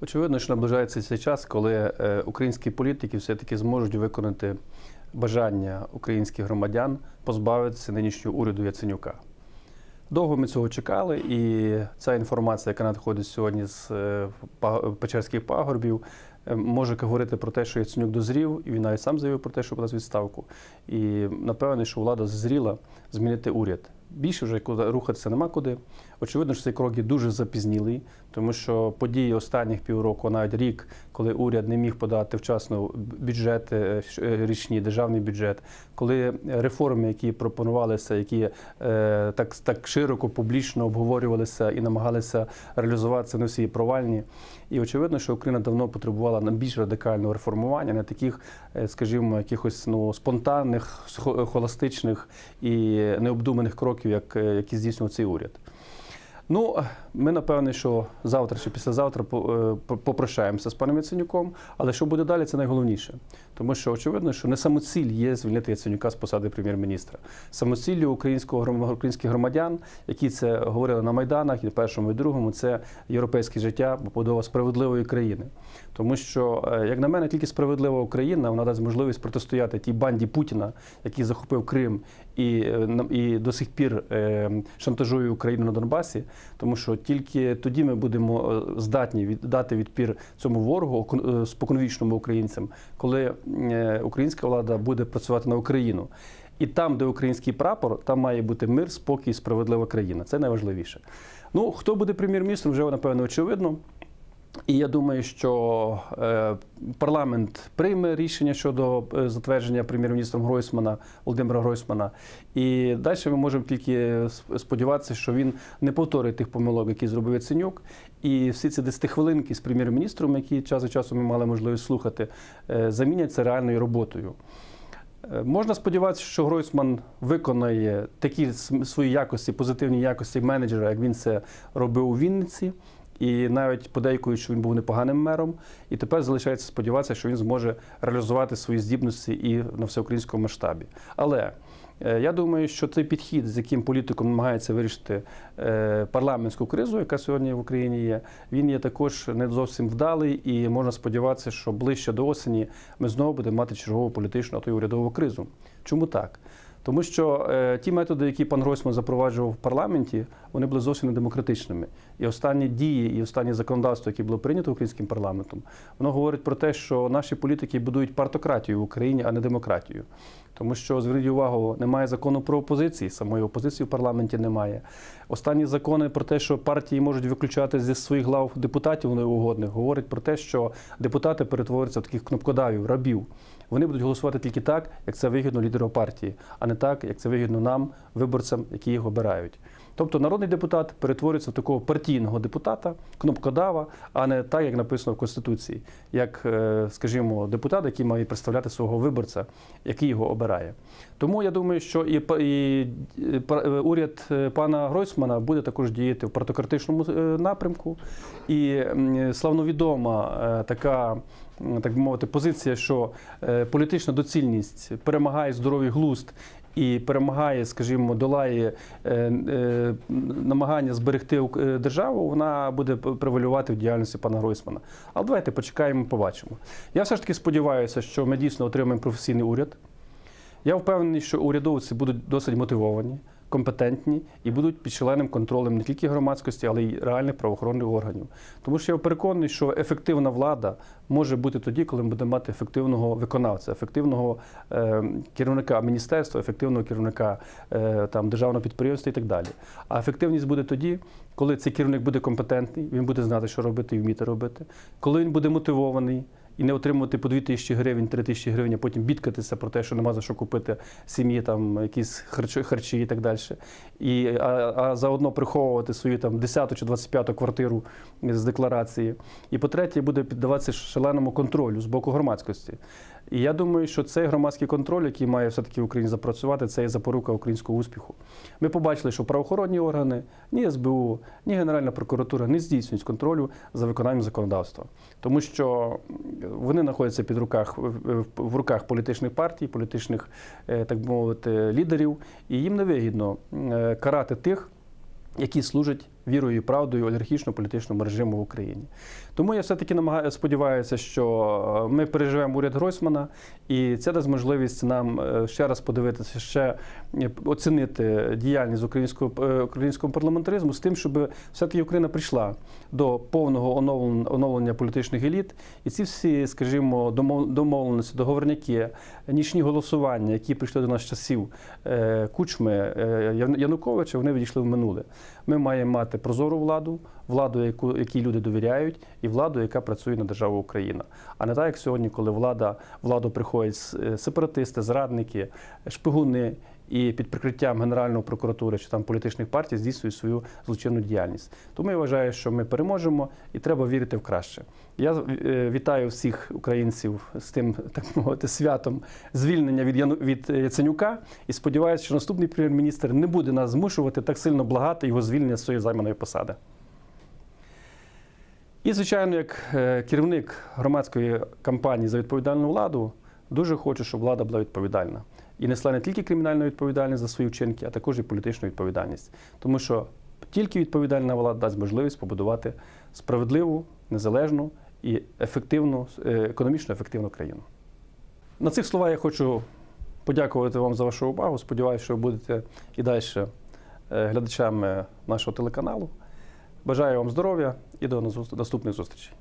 Очевидно, що наближається цей час, коли е, українські політики все-таки зможуть виконати бажання українських громадян позбавитися нинішнього уряду Яценюка. Довго ми цього чекали, і ця інформація, яка надходить сьогодні з е, Печерських пагорбів, е, може говорити про те, що Яценюк дозрів, і він навіть сам заявив про те, що подасть відставку. І напевне, що влада зріла змінити уряд. Більше вже рухатися нема куди. Очевидно, що цей крок є дуже запізнілий, тому що події останніх півроку, навіть рік, коли уряд не міг подати вчасно бюджети, е, е, річні державний бюджет, коли реформи, які пропонувалися, які е, так, так широко публічно обговорювалися і намагалися реалізуватися, не всі провальні. І очевидно, що Україна давно потребувала на більш радикального реформування, не таких, скажімо, якихось ну спонтанних, холостичних і необдуманих кроків, як, е, які здійснював цей уряд. Ну, ми напевне, що завтра чи післязавтра е, по- попрощаємося з паном Яценюком, але що буде далі, це найголовніше. Тому що очевидно, що не самоціль є звільнити Яценюка з посади прем'єр-міністра. Самоціллю українського українських громадян, які це говорили на майданах, і першому, і другому, це європейське життя, побудова справедливої країни. Тому що, е, як на мене, тільки справедлива Україна вона дасть можливість протистояти тій банді Путіна, який захопив Крим і, е, і до сих пір е, шантажує Україну на Донбасі, тому що тільки тоді ми будемо е, здатні віддати відпір цьому ворогу споконвічному українцям, коли українська влада буде працювати на Україну. І там, де український прапор, там має бути мир, спокій, справедлива країна. Це найважливіше. Ну, хто буде прем'єр-міністром, вже напевно очевидно. І я думаю, що е, парламент прийме рішення щодо е, затвердження прем'єр-міністром Гройсмана Володимира Гройсмана. І далі ми можемо тільки сподіватися, що він не повторить тих помилок, які зробив Яценюк. І всі ці 10 хвилинки з прем'єр-міністром, які час від часу ми мали можливість слухати, е, заміняться реальною роботою. Можна сподіватися, що Гройсман виконає такі свої якості, позитивні якості менеджера, як він це робив у Вінниці. І навіть подейкують, що він був непоганим мером. І тепер залишається сподіватися, що він зможе реалізувати свої здібності і на всеукраїнському масштабі. Але е, я думаю, що той підхід, з яким політиком намагається вирішити е, парламентську кризу, яка сьогодні в Україні є, він є також не зовсім вдалий, і можна сподіватися, що ближче до осені ми знову будемо мати чергову політичну, а то й урядову кризу. Чому так? Тому що е, ті методи, які пан Гройсман запроваджував в парламенті, вони були зовсім не демократичними. І останні дії, і останнє законодавство, яке було прийнято українським парламентом, воно говорить про те, що наші політики будують партократію в Україні, а не демократію. Тому що зверніть увагу, немає закону про опозиції, самої опозиції в парламенті немає. Останні закони про те, що партії можуть виключати зі своїх глав депутатів неугодних, говорять про те, що депутати перетворюються в таких кнопкодавів, рабів. Вони будуть голосувати тільки так, як це вигідно лідеру партії, а не так, як це вигідно нам, виборцям, які їх обирають. Тобто народний депутат перетворюється в такого партійного депутата, кнопкодава, а не так, як написано в Конституції, як, е, скажімо, депутат, який має представляти свого виборця, який його обирає. Тому я думаю, що і, і е, е, уряд пана Гройсмана буде також діяти в партократичному е, напрямку. І славновідома така. Так би мовити, позиція, що політична доцільність перемагає здоровий глузд і перемагає, скажімо, долає е, е, намагання зберегти е, державу, вона буде превалювати в діяльності пана Гройсмана. Але давайте почекаємо, побачимо. Я все ж таки сподіваюся, що ми дійсно отримаємо професійний уряд. Я впевнений, що урядовці будуть досить мотивовані, компетентні і будуть під членним контролем не тільки громадськості, але й реальних правоохоронних органів. Тому що я переконаний, що ефективна влада може бути тоді, коли ми будемо мати ефективного виконавця, ефективного е, керівника міністерства, ефективного керівника е, там, державного підприємства і так далі. А ефективність буде тоді, коли цей керівник буде компетентний, він буде знати, що робити і вміти робити, коли він буде мотивований і не отримувати по 2 тисячі гривень, 3 тисячі гривень, а потім бідкатися про те, що нема за що купити сім'ї, там якісь харчі, харчі і так далі. І, а, а заодно приховувати свою там 10 чи 25 квартиру з декларації. І по-третє, буде піддаватися шаленому контролю з боку громадськості. І я думаю, що цей громадський контроль, який має все-таки в Україні запрацювати, це є запорука українського успіху. Ми побачили, що правоохоронні органи, ні СБУ, ні Генеральна прокуратура не здійснюють контролю за виконанням законодавства, тому що вони знаходяться під руках в- руках політичних партій, політичних, е, так мовити, лідерів, і їм не вигідно е, карати тих, які служать вірою і правдою олігархічно-політичному режиму в Україні. Тому я все-таки намагаю сподіваюся, що ми переживемо уряд Гройсмана, і це дасть можливість нам е, ще раз подивитися, ще е, оцінити діяльність українського е, українського парламентаризму з тим, щоб все-таки Україна прийшла до повного оновлення, оновлення політичних еліт, і ці всі, скажімо, домов- домовленості, договорняки, нічні голосування, які прийшли до нас часів е, Кучми е, Януковича, вони відійшли в минуле. Ми маємо мати прозору владу, владу, яку якій люди довіряють, і владу, яка працює на державу Україна. А не так, як сьогодні, коли влада владу приходять е, сепаратисти, зрадники, шпигуни. І під прикриттям Генеральної прокуратури чи там політичних партій здійснюють свою злочинну діяльність. Тому я вважаю, що ми переможемо і треба вірити в краще. Я е, вітаю всіх українців з тим, так мовити, святом звільнення від Яну від Яценюка і сподіваюся, що наступний прем'єр-міністр не буде нас змушувати так сильно благати його звільнення з цієї займаної посади. І, звичайно, як е, керівник громадської кампанії за відповідальну владу, дуже хочу, щоб влада була відповідальна. І несла не тільки кримінальну відповідальність за свої вчинки, а також і політичну відповідальність. Тому що тільки відповідальна влада дасть можливість побудувати справедливу, незалежну і ефективну, е, економічно ефективну країну. На цих словах я хочу подякувати вам за вашу увагу. Сподіваюся, що ви будете і далі е, глядачами нашого телеканалу. Бажаю вам здоров'я і до наступних зустрічей.